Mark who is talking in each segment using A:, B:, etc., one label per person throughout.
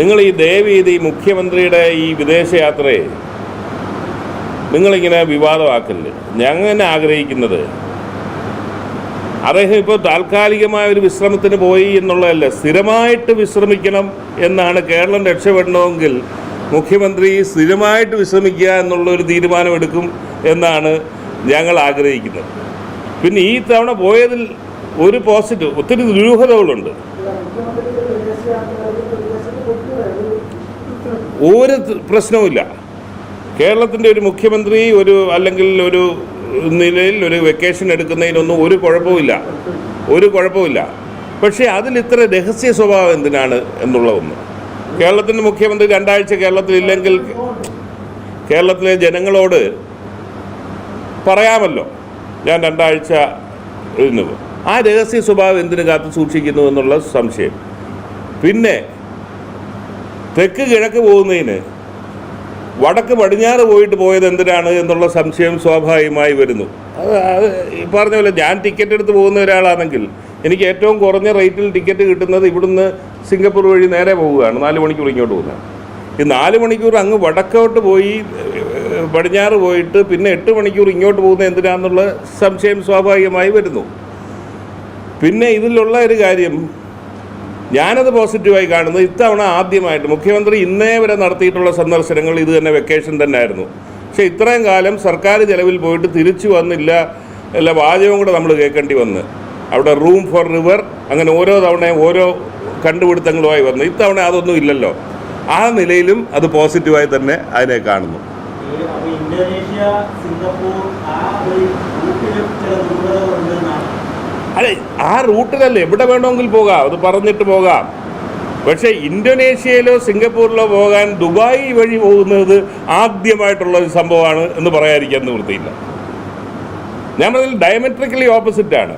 A: നിങ്ങൾ ഈ ദയവീതി മുഖ്യമന്ത്രിയുടെ ഈ വിദേശയാത്രയെ നിങ്ങളിങ്ങനെ വിവാദമാക്കല്ലേ? ഞങ്ങനെ ആഗ്രഹിക്കുന്നത്. അദ്ദേഹം ഇപ്പോൾ താൽക്കാലികമായ ഒരു വിശ്രമത്തിന് പോയി എന്നുള്ളതല്ല സ്ഥിരമായിട്ട് വിശ്രമിക്കണം എന്നാണ് കേരളം രക്ഷപ്പെടണമെങ്കിൽ മുഖ്യമന്ത്രി സ്ഥിരമായിട്ട് വിശ്രമിക്കുക എന്നുള്ളൊരു തീരുമാനമെടുക്കും എന്നാണ് ഞങ്ങൾ ആഗ്രഹിക്കുന്നത്. പിന്നെ ഈ തവണ പോയതിൽ ഒരു പോസിറ്റീവ് ഒത്തിരി ദുരൂഹതകളുണ്ട്. ഒരു പ്രശ്നവുമില്ല. കേരളത്തിന്റെ ഒരു മുഖ്യമന്ത്രി ഒരു അല്ലെങ്കിൽ ഒരു നിലയിൽ ഒരു വെക്കേഷൻ എടുക്കുന്നതിനൊന്നും ഒരു കുഴപ്പമില്ല ഒരു കുഴപ്പമില്ല പക്ഷേ അതിൽ ഇത്ര രഹസ്യ സ്വഭാവം എന്തിനാണ് എന്നുള്ള ഒന്ന്. കേരളത്തിന്റെ മുഖ്യമന്ത്രി രണ്ടാഴ്ച കേരളത്തിലില്ലെങ്കിൽ കേരളത്തിലെ ജനങ്ങളോട് പറയാമല്ലോ. ഞാൻ രണ്ടാഴ്ച ഇരുന്നു. ആ രഹസ്യ സ്വഭാവം എന്തിനു കാത്തു സൂക്ഷിക്കുന്നു എന്നുള്ള സംശയം. പിന്നെ തെക്ക് കിഴക്ക് പോകുന്നതിന് വടക്ക് പടിഞ്ഞാറ് പോയിട്ട് പോയത് എന്തിനാണ് എന്നുള്ള സംശയം സ്വാഭാവികമായി വരുന്നു. അത് അത് ഈ പറഞ്ഞ പോലെ ഞാൻ ടിക്കറ്റ് എടുത്ത് പോകുന്ന ഒരാളാണെങ്കിൽ എനിക്ക് ഏറ്റവും കുറഞ്ഞ റേറ്റിൽ ടിക്കറ്റ് കിട്ടുന്നത് ഇവിടുന്ന് സിംഗപ്പൂർ വഴി നേരെ പോവുകയാണ്. നാല് മണിക്കൂർ ഇങ്ങോട്ട് പോകുന്നത് ഈ നാല് മണിക്കൂർ അങ്ങ് വടക്കോട്ട് പോയി പടിഞ്ഞാറ് പോയിട്ട് പിന്നെ എട്ട് മണിക്കൂർ ഇങ്ങോട്ട് പോകുന്നത് എന്തിനാണെന്നുള്ള സംശയം സ്വാഭാവികമായി വരുന്നു. പിന്നെ ഇതിലുള്ള ഒരു കാര്യം ഞാനത് പോസിറ്റീവായി കാണുന്നത് ഇത്തവണ ആദ്യമായിട്ട് മുഖ്യമന്ത്രി ഇന്നേ വരെ നടത്തിയിട്ടുള്ള സന്ദർശനങ്ങൾ ഇത് തന്നെ വെക്കേഷൻ തന്നെ ആയിരുന്നു പക്ഷേ ഇത്രയും കാലം സർക്കാർ ചെലവിൽ പോയിട്ട് തിരിച്ചു വന്നില്ല. അല്ല വാചകവും കൂടെ നമ്മൾ കേൾക്കേണ്ടി വന്ന്. അവിടെ റൂം ഫോർ റിവർ അങ്ങനെ ഓരോ തവണയും ഓരോ കണ്ടുപിടുത്തങ്ങളുമായി വന്നു. ഇത്തവണ അതൊന്നും ഇല്ലല്ലോ. ആ നിലയിലും അത് പോസിറ്റീവായി തന്നെ അതിനെ കാണുന്നു.
B: ഇന്തോനേഷ്യ സിംഗപ്പൂർ ആ ഒരു ചില എന്നാണ്
A: അല്ലെ ആ റൂട്ടിലല്ല? എവിടെ വേണമെങ്കിൽ പോകാം. അത് പറഞ്ഞിട്ട് പോകാം. പക്ഷേ ഇന്തോനേഷ്യയിലോ സിംഗപ്പൂരിലോ പോകാൻ ദുബായ് വഴി പോകുന്നത് ആദ്യമായിട്ടുള്ള ഒരു സംഭവമാണ് എന്ന് പറയാതിരിക്കാൻ നിവൃത്തിയില്ല ഞാൻ പറഞ്ഞതിൽ ഡയമെട്രിക്കലി ഓപ്പോസിറ്റാണ്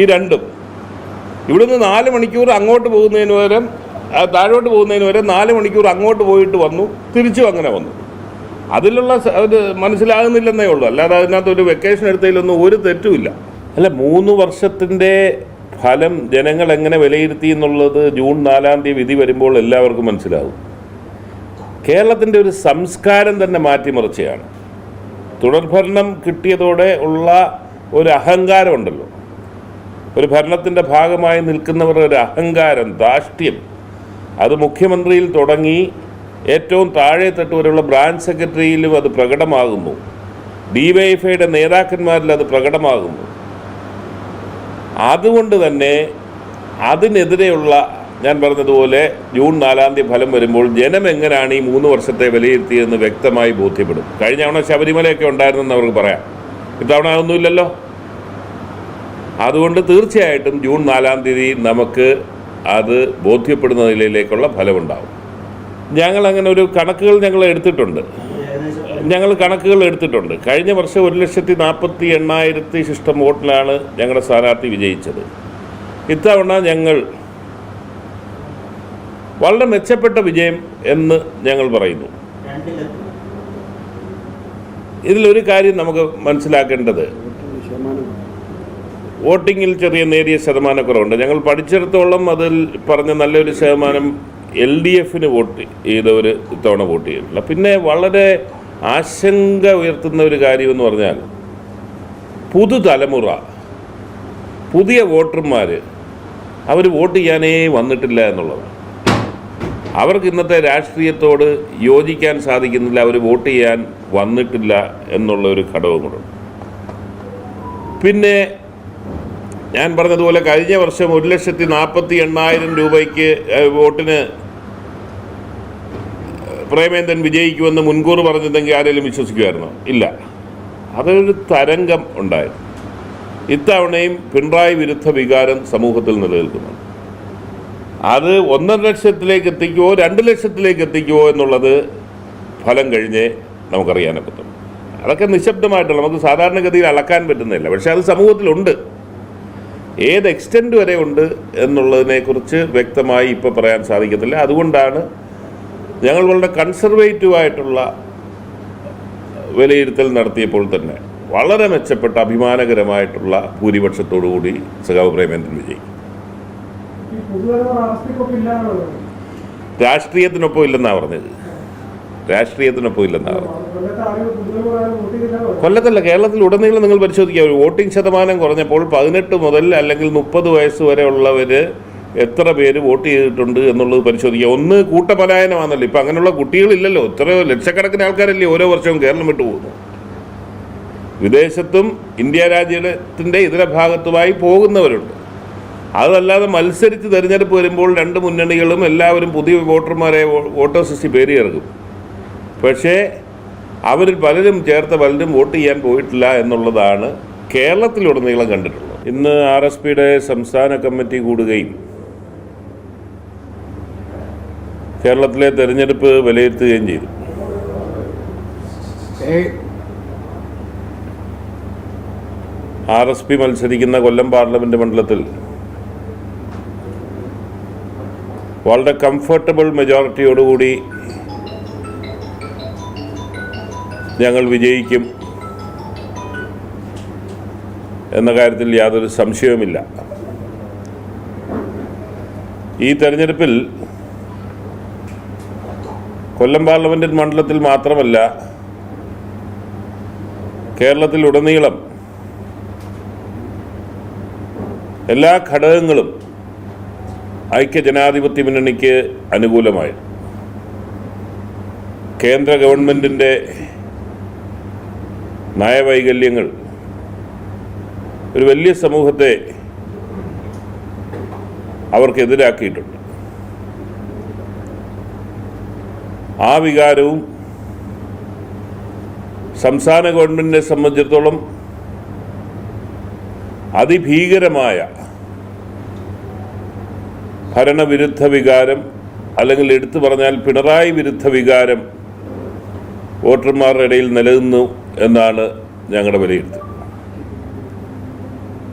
A: ഈ രണ്ടും. ഇവിടുന്ന് നാല് മണിക്കൂർ അങ്ങോട്ട് പോകുന്നതിന് പകരം താഴോട്ട് പോകുന്നതിന് വരെ നാല് മണിക്കൂർ അങ്ങോട്ട് പോയിട്ട് വന്നു. തിരിച്ചു അങ്ങനെ വന്നു. അതിലുള്ള അത് മനസ്സിലാകുന്നില്ലെന്നേ ഉള്ളൂ. അല്ലാതെ അതിനകത്ത് ഒരു വെക്കേഷൻ എടുത്തതിലൊന്നും ഒരു തെറ്റുമില്ല. അല്ല മൂന്ന് വർഷത്തിന്റെ ഫലം ജനങ്ങൾ എങ്ങനെ വിലയിരുത്തി എന്നുള്ളത് ജൂൺ നാലാം തീയതി വിധി വരുമ്പോൾ എല്ലാവർക്കും മനസ്സിലാകും കേരളത്തിന്റെ ഒരു സംസ്കാരം തന്നെ മാറ്റിമറിച്ചയാണ്. തുടർഭരണം കിട്ടിയതോടെ ഉള്ള ഒരു അഹങ്കാരമുണ്ടല്ലോ ഒരു ഭരണത്തിന്റെ ഭാഗമായി നിൽക്കുന്നവരുടെ ഒരു അഹങ്കാരം ധാഷ്ട്യം അത് മുഖ്യമന്ത്രിയിൽ തുടങ്ങി ഏറ്റവും താഴെ തട്ട് വരെയുള്ള ബ്രാഞ്ച് സെക്രട്ടറിയിലും അത് പ്രകടമാകുന്നു. ഡിവൈഎഫ്ഐയുടെ നേതാക്കന്മാരിൽ അത് പ്രകടമാകുന്നു. അതുകൊണ്ട് തന്നെ അതിനെതിരെയുള്ള ഞാൻ പറഞ്ഞതുപോലെ ജൂൺ നാലാം തീയതി ഫലം വരുമ്പോൾ ജനം എങ്ങനെയാണ് ഈ മൂന്ന് വർഷത്തെ വിലയിരുത്തിയതെന്ന് വ്യക്തമായി ബോധ്യപ്പെടും. കഴിഞ്ഞ തവണ ശബരിമലയൊക്കെ ഉണ്ടായിരുന്നെന്ന് അവർക്ക് പറയാം. ഇത്തവണ അതൊന്നുമില്ലല്ലോ അതുകൊണ്ട് തീർച്ചയായിട്ടും ജൂൺ നാലാം തീയതി നമുക്ക് അത് ബോധ്യപ്പെടുന്ന നിലയിലേക്കുള്ള ഫലമുണ്ടാവും. ഞങ്ങൾ അങ്ങനെ ഒരു കണക്കുകൾ ഞങ്ങൾ എടുത്തിട്ടുണ്ട്. ഞങ്ങൾ കണക്കുകൾ എടുത്തിട്ടുണ്ട്. കഴിഞ്ഞ വർഷം ഒരു ലക്ഷത്തി നാൽപ്പത്തി എണ്ണായിരത്തി ശിഷ്ടം വോട്ടിലാണ് ഞങ്ങളുടെ സ്ഥാനാർത്ഥി വിജയിച്ചത്. ഇത്തവണ ഞങ്ങൾ വളരെ മെച്ചപ്പെട്ട വിജയം എന്ന് ഞങ്ങൾ പറയുന്നു. ഇതിലൊരു കാര്യം നമുക്ക് മനസ്സിലാക്കേണ്ടത്. വോട്ടിങ്ങിൽ ചെറിയ നേരിയ ശതമാനക്കുറവുണ്ട്. ഞങ്ങൾ പഠിച്ചിടത്തോളം അതിൽ പറഞ്ഞ നല്ലൊരു ശതമാനം എൽ ഡി എഫിന് വോട്ട് ചെയ്തവർ ഇത്തവണ വോട്ട് ചെയ്തിട്ടില്ല. പിന്നെ വളരെ ആശങ്ക ഉയർത്തുന്ന ഒരു കാര്യമെന്ന് പറഞ്ഞാൽ പുതുതലമുറ പുതിയ വോട്ടർമാർ അവർ വോട്ട് ചെയ്യാനേ വന്നിട്ടില്ല എന്നുള്ളതാണ്. അവർക്ക് ഇന്നത്തെ രാഷ്ട്രീയത്തോട് യോജിക്കാൻ സാധിക്കുന്നില്ല അവർ വോട്ട് ചെയ്യാൻ വന്നിട്ടില്ല എന്നുള്ള ഒരു ഘടകം കൂടെ പിന്നെ ഞാൻ പറഞ്ഞതുപോലെ കഴിഞ്ഞ വർഷം ഒരു ലക്ഷത്തി നാൽപ്പത്തി എണ്ണായിരം രൂപയ്ക്ക് വോട്ടിന് പ്രേമേന്ദ്രൻ വിജയിക്കുമെന്ന് മുൻകൂർ പറഞ്ഞിരുന്നെങ്കിൽ ആരെങ്കിലും വിശ്വസിക്കുമായിരുന്നോ? ഇല്ല. അതൊരു തരംഗം ഉണ്ടായിരുന്നു. ഇത്തവണയും പിണറായി വിരുദ്ധ വികാരം സമൂഹത്തിൽ നിലനിൽക്കുന്നുണ്ട് അത് ഒന്നര ലക്ഷത്തിലേക്ക് എത്തിക്കുവോ രണ്ട് ലക്ഷത്തിലേക്ക് എത്തിക്കുവോ എന്നുള്ളത് ഫലം കഴിഞ്ഞേ പറ്റും. അതൊക്കെ നിശബ്ദമായിട്ടുള്ള നമുക്ക് സാധാരണഗതിയിൽ അളക്കാൻ പറ്റുന്നില്ല പക്ഷെ അത് സമൂഹത്തിലുണ്ട്. ഏത് എക്സ്റ്റെന്റ് വരെ ഉണ്ട് എന്നുള്ളതിനെക്കുറിച്ച് വ്യക്തമായി ഇപ്പോൾ പറയാൻ സാധിക്കത്തില്ല. അതുകൊണ്ടാണ് ഞങ്ങൾ വളരെ കൺസർവേറ്റീവായിട്ടുള്ള വിലയിരുത്തൽ നടത്തിയപ്പോൾ തന്നെ വളരെ മെച്ചപ്പെട്ട അഭിമാനകരമായിട്ടുള്ള ഭൂരിപക്ഷത്തോടു കൂടി സഖാവ് പ്രേമേന്ദ്രൻ വിജയിക്കും രാഷ്ട്രീയത്തിനൊപ്പം ഇല്ലെന്നാണ് പറഞ്ഞത്. രാഷ്ട്രീയത്തിനൊപ്പം ഇല്ലെന്നാണ് പറഞ്ഞത്. കൊല്ലത്തല്ല കേരളത്തിൽ ഉടനീളം നിങ്ങൾ പരിശോധിക്കുക വോട്ടിംഗ് ശതമാനം കുറഞ്ഞപ്പോൾ പതിനെട്ട് മുതൽ അല്ലെങ്കിൽ മുപ്പത് വയസ്സ് വരെ ഉള്ളവർ എത്ര പേര് വോട്ട് ചെയ്തിട്ടുണ്ട് എന്നുള്ളത് പരിശോധിക്കുക. ഒന്ന് കൂട്ടപലായനമാണല്ലോ. ഇപ്പം അങ്ങനെയുള്ള കുട്ടികളില്ലല്ലോ. എത്രയോ ലക്ഷക്കണക്കിന് ആൾക്കാരല്ലേ ഓരോ വർഷവും കേരളം വിട്ടു പോകുന്നു വിദേശത്തും ഇന്ത്യ രാജ്യത്തിന്റെ ഇതര ഭാഗത്തുമായി പോകുന്നവരുണ്ട്. അതല്ലാതെ മത്സരിച്ച് തിരഞ്ഞെടുപ്പ് വരുമ്പോൾ രണ്ട് മുന്നണികളും എല്ലാവരും പുതിയ വോട്ടർമാരെ വോട്ടേഴ്സ് ലിസ്റ്റിൽ പേര് ഇറങ്ങും പക്ഷേ അവരിൽ പലരും ചേർത്ത പലരും വോട്ട് ചെയ്യാൻ പോയിട്ടില്ല എന്നുള്ളതാണ് കേരളത്തിലുടനീളം കണ്ടിട്ടുള്ളത്. ഇന്ന് ആർ എസ് പിയുടെ സംസ്ഥാന കമ്മിറ്റി കൂടുകയും കേരളത്തിലെ തെരഞ്ഞെടുപ്പ് വിലയിരുത്തുകയും ചെയ്തു. ആർ എസ് പി മത്സരിക്കുന്ന കൊല്ലം പാർലമെന്റ് മണ്ഡലത്തിൽ വളരെ കംഫർട്ടബിൾ മെജോറിറ്റിയോടുകൂടി ഞങ്ങൾ വിജയിക്കും എന്ന കാര്യത്തിൽ യാതൊരു സംശയവുമില്ല. ഈ തെരഞ്ഞെടുപ്പിൽ കൊല്ലം പാർലമെന്റ് മണ്ഡലത്തിൽ മാത്രമല്ല കേരളത്തിൽ ഉടനീളം എല്ലാ ഘടകങ്ങളും ഐക്യ ജനാധിപത്യ മുന്നണിക്ക് അനുകൂലമായി. കേന്ദ്ര ഗവൺമെന്റിന്റെ നയവൈകല്യങ്ങൾ ഒരു വലിയ സമൂഹത്തെ അവർക്കെതിരാക്കിയിട്ടുണ്ട്. ആ വികാരവും സംസ്ഥാന ഗവൺമെന്റിനെ സംബന്ധിച്ചിടത്തോളം അതിഭീകരമായ ഭരണവിരുദ്ധ വികാരം അല്ലെങ്കിൽ എടുത്തു പറഞ്ഞാൽ പിണറായി വിരുദ്ധ വികാരം വോട്ടർമാരുടെ ഇടയിൽ നിലനിന്നു എന്നാണ് ഞങ്ങളുടെ വിലയിരുത്തൽ.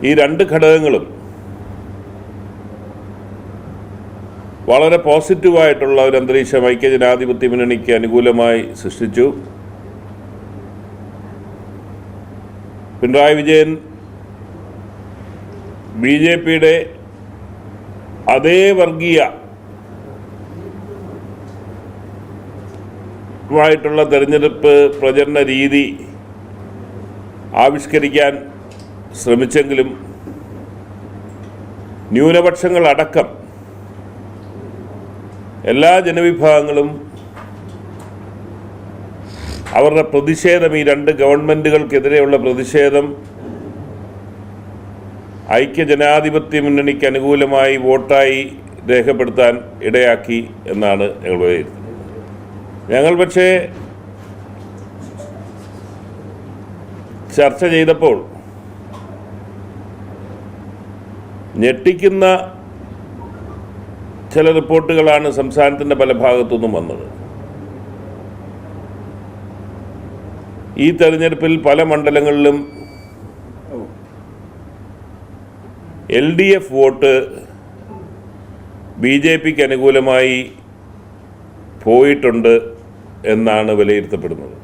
A: ഈ രണ്ട് ഘടകങ്ങളും വളരെ പോസിറ്റീവായിട്ടുള്ള ഒരു അന്തരീക്ഷം ഐക്യ ജനാധിപത്യ മുന്നണിക്ക് അനുകൂലമായി സൃഷ്ടിച്ചു. പിണറായി വിജയൻ ബി ജെ പിയുടെ അതേ വർഗീയ മായിട്ടുള്ള തെരഞ്ഞെടുപ്പ് പ്രചരണ രീതി ആവിഷ്കരിക്കാൻ ശ്രമിച്ചെങ്കിലും ന്യൂനപക്ഷങ്ങളടക്കം എല്ലാ ജനവിഭാഗങ്ങളും അവരുടെ പ്രതിഷേധം ഈ രണ്ട് ഗവൺമെന്റുകൾക്കെതിരെയുള്ള പ്രതിഷേധം ഐക്യ ജനാധിപത്യ മുന്നണിക്ക് അനുകൂലമായി വോട്ടായി രേഖപ്പെടുത്താൻ ഇടയാക്കി എന്നാണ് ഞങ്ങൾ വിലയിരുത്തുന്നത്. ഞങ്ങൾ പക്ഷേ ചർച്ച ചെയ്തപ്പോൾ ഞെട്ടിക്കുന്ന ചില റിപ്പോർട്ടുകളാണ് സംസ്ഥാനത്തിന്റെ പല ഭാഗത്തുനിന്നും വന്നത്. ഈ തെരഞ്ഞെടുപ്പിൽ പല മണ്ഡലങ്ങളിലും L D F vote B J പിക്ക് അനുകൂലമായി പോയിട്ടുണ്ട് എന്നാണ് വിലയിരുത്തപ്പെടുന്നത്.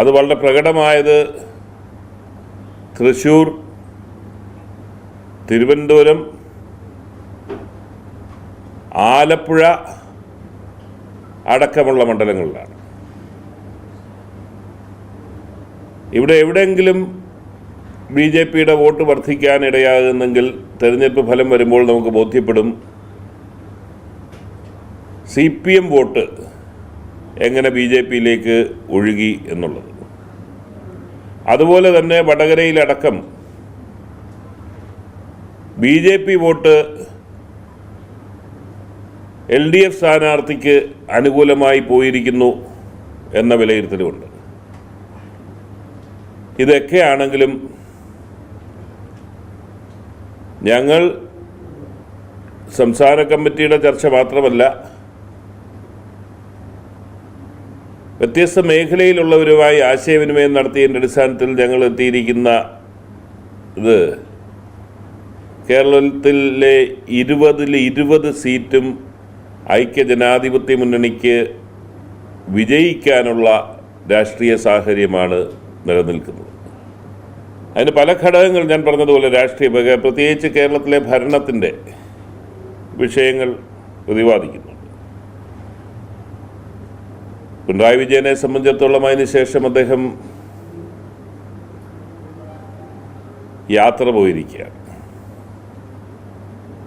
A: അത് വളരെ പ്രകടമായത് തൃശൂർ തിരുവനന്തപുരം ആലപ്പുഴ അടക്കമുള്ള മണ്ഡലങ്ങളിലാണ്. ഇവിടെ എവിടെയെങ്കിലും ബി ജെ പിയുടെ വോട്ട് വർദ്ധിക്കാൻ ഇടയാകുന്നെങ്കിൽ തെരഞ്ഞെടുപ്പ് ഫലം വരുമ്പോൾ നമുക്ക് ബോധ്യപ്പെടും. സി പി എം വോട്ട് എങ്ങനെ ബി ജെ പിയിലേക്ക് ഒഴുകി എന്നുള്ളത്. അതുപോലെ തന്നെ വടകരയിലടക്കം B J P vote L D F സ്ഥാനാർത്ഥിക്ക് അനുകൂലമായി പോയിരിക്കുന്നു എന്ന വിലയിരുത്തലുമുണ്ട് ഇതൊക്കെയാണെങ്കിലും ഞങ്ങൾ സംസ്ഥാന കമ്മിറ്റിയുടെ ചർച്ച മാത്രമല്ല വ്യത്യസ്ത മേഖലയിലുള്ളവരുമായി ആശയവിനിമയം നടത്തിയതിന്റെ അടിസ്ഥാനത്തിൽ ഞങ്ങൾ എത്തിയിരിക്കുന്ന ഇത് കേരളത്തിലെ ഇരുപതിൽ ഇരുപത് സീറ്റും ഐക്യ ജനാധിപത്യ മുന്നണിക്ക് വിജയിക്കാനുള്ള രാഷ്ട്രീയ സാഹചര്യമാണ് നിലനിൽക്കുന്നത്. അതിന് പല ഘടകങ്ങൾ ഞാൻ പറഞ്ഞതുപോലെ രാഷ്ട്രീയ പ്രത്യേകിച്ച് കേരളത്തിലെ ഭരണത്തിന്റെ വിഷയങ്ങൾ പ്രതിപാദിക്കുന്നുണ്ട്. പിണറായി വിജയനെ സംബന്ധിച്ചിടത്തോളം അതിന് ശേഷം അദ്ദേഹം യാത്ര പോയിരിക്കുകയാണ്.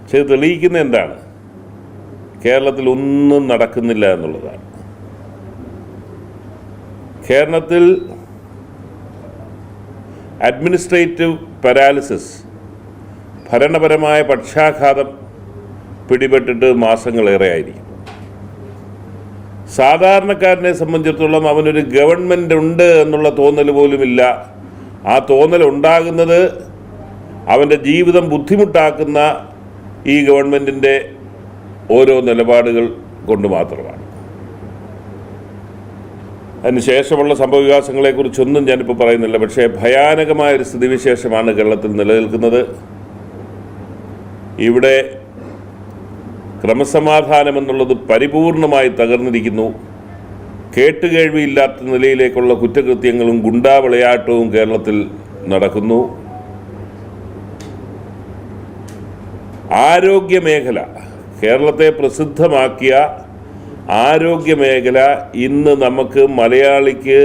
A: പക്ഷെ തെളിയിക്കുന്ന എന്താണ്? കേരളത്തിൽ ഒന്നും നടക്കുന്നില്ല എന്നുള്ളതാണ്. കേരളത്തിൽ അഡ്മിനിസ്ട്രേറ്റീവ് പാരാലിസിസ് ഭരണപരമായ പക്ഷാഘാതം പിടിപെട്ടിട്ട് മാസങ്ങളേറെ ആയിരിക്കും. സാധാരണക്കാരനെ സംബന്ധിച്ചിടത്തോളം അവനൊരു ഗവൺമെന്റ് ഉണ്ട് എന്നുള്ള തോന്നൽ പോലുമില്ല. ആ തോന്നൽ ഉണ്ടാകുന്നത് അവന്റെ ജീവിതം ബുദ്ധിമുട്ടാക്കുന്ന ഈ ഗവൺമെന്റിന്റെ ഓരോ നിലപാടുകൾ കൊണ്ട് മാത്രമാണ്. അതിനുശേഷമുള്ള സംഭവവികാസങ്ങളെക്കുറിച്ചൊന്നും ഞാനിപ്പോൾ പറയുന്നില്ല. പക്ഷേ ഭയാനകമായ ഒരു സ്ഥിതിവിശേഷമാണ് കേരളത്തിൽ നിലനിൽക്കുന്നത്. ഇവിടെ ക്രമസമാധാനം എന്നുള്ളത് പരിപൂർണമായി തകർന്നിരിക്കുന്നു. കേട്ടുകേഴ്വിയില്ലാത്ത നിലയിലേക്കുള്ള കുറ്റകൃത്യങ്ങളും ഗുണ്ടാ വിളയാട്ടവും കേരളത്തിൽ നടക്കുന്നു. ആരോഗ്യമേഖല കേരളത്തെ പ്രസിദ്ധമാക്കിയ ആരോഗ്യ മേഖല ഇന്ന് നമുക്ക് മലയാളിക്ക്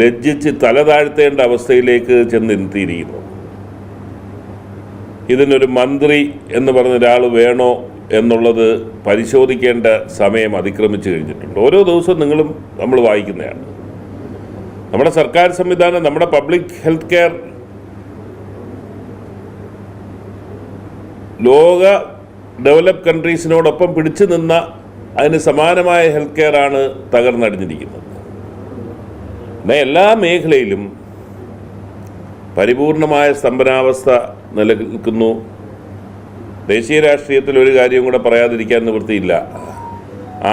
A: ലജ്ജിച്ച് തല താഴ്ത്തേണ്ട അവസ്ഥയിലേക്ക് ചെന്നെത്തിയിരിക്കുന്നു. ഇതിനൊരു മന്ത്രി എന്ന് പറഞ്ഞ ഒരാൾ വേണോ എന്നുള്ളത് പരിശോധിക്കേണ്ട സമയം അതിക്രമിച്ചു കഴിഞ്ഞിട്ടുണ്ട്. ഓരോ ദിവസവും നിങ്ങളും നമ്മൾ വായിക്കുന്നതാണ്. നമ്മുടെ സർക്കാർ സംവിധാനം നമ്മുടെ പബ്ലിക് ഹെൽത്ത് കെയർ ലോക ഡെവലപ്പ് കൺട്രീസിനോടൊപ്പം പിടിച്ചു നിന്ന അതിന് സമാനമായ ഹെൽത്ത് കെയർ ആണ് തകർന്നടിഞ്ഞിരിക്കുന്നത്. എന്നാൽ എല്ലാ മേഖലയിലും പരിപൂർണമായ സ്തംഭനാവസ്ഥ നിലനിൽക്കുന്നു. ദേശീയ രാഷ്ട്രീയത്തിൽ ഒരു കാര്യവും കൂടെ പറയാതിരിക്കാൻ നിവൃത്തിയില്ല.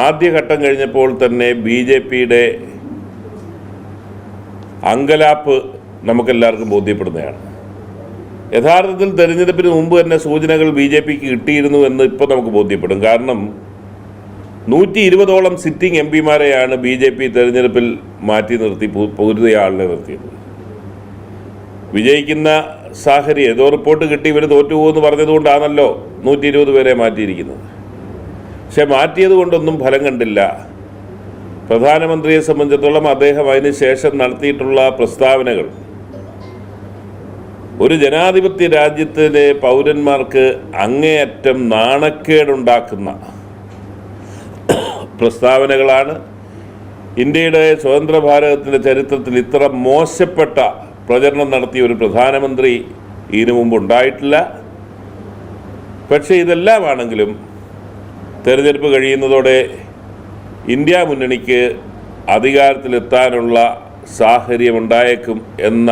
A: ആദ്യഘട്ടം കഴിഞ്ഞപ്പോൾ തന്നെ ബി ജെ പിയുടെ അങ്കലാപ്പ് നമുക്കെല്ലാവർക്കും ബോധ്യപ്പെടുന്നതാണ്. യഥാർത്ഥത്തിൽ തെരഞ്ഞെടുപ്പിന് മുമ്പ് തന്നെ സൂചനകൾ ബി ജെ പിക്ക് കിട്ടിയിരുന്നു എന്ന് ഇപ്പോൾ നമുക്ക് ബോധ്യപ്പെടും. കാരണം നൂറ്റി ഇരുപതോളം സിറ്റിംഗ് എം പിമാരെയാണ് ബി ജെ പി തെരഞ്ഞെടുപ്പിൽ മാറ്റി നിർത്തി പൊതുതയ ആളിനെ നിർത്തിയത്. വിജയിക്കുന്ന സാഹചര്യം ഏതോ റിപ്പോർട്ട് കിട്ടി ഇവർ തോറ്റുപോകുമെന്ന് പറഞ്ഞതുകൊണ്ടാണല്ലോ നൂറ്റി ഇരുപത് പേരെ മാറ്റിയിരിക്കുന്നത്. പക്ഷെ മാറ്റിയത് കൊണ്ടൊന്നും ഫലം കണ്ടില്ല. പ്രധാനമന്ത്രിയെ സംബന്ധിച്ചിടത്തോളം അദ്ദേഹം അതിന് ശേഷം നടത്തിയിട്ടുള്ള പ്രസ്താവനകൾ ഒരു ജനാധിപത്യ രാജ്യത്തിലെ പൗരന്മാർക്ക് അങ്ങേയറ്റം നാണക്കേടുണ്ടാക്കുന്ന പ്രസ്താവനകളാണ്. ഇന്ത്യയുടെ സ്വതന്ത്ര ഭാരതത്തിന്റെ ചരിത്രത്തിൽ ഇത്ര മോശപ്പെട്ട പ്രചരണം നടത്തിയ ഒരു പ്രധാനമന്ത്രി ഇതിനു മുമ്പ് ഉണ്ടായിട്ടില്ല. പക്ഷേ ഇതെല്ലാമാണെങ്കിലും തെരഞ്ഞെടുപ്പ് കഴിയുന്നതോടെ ഇന്ത്യ മുന്നണിക്ക് അധികാരത്തിലെത്താനുള്ള സാഹചര്യമുണ്ടായേക്കും എന്ന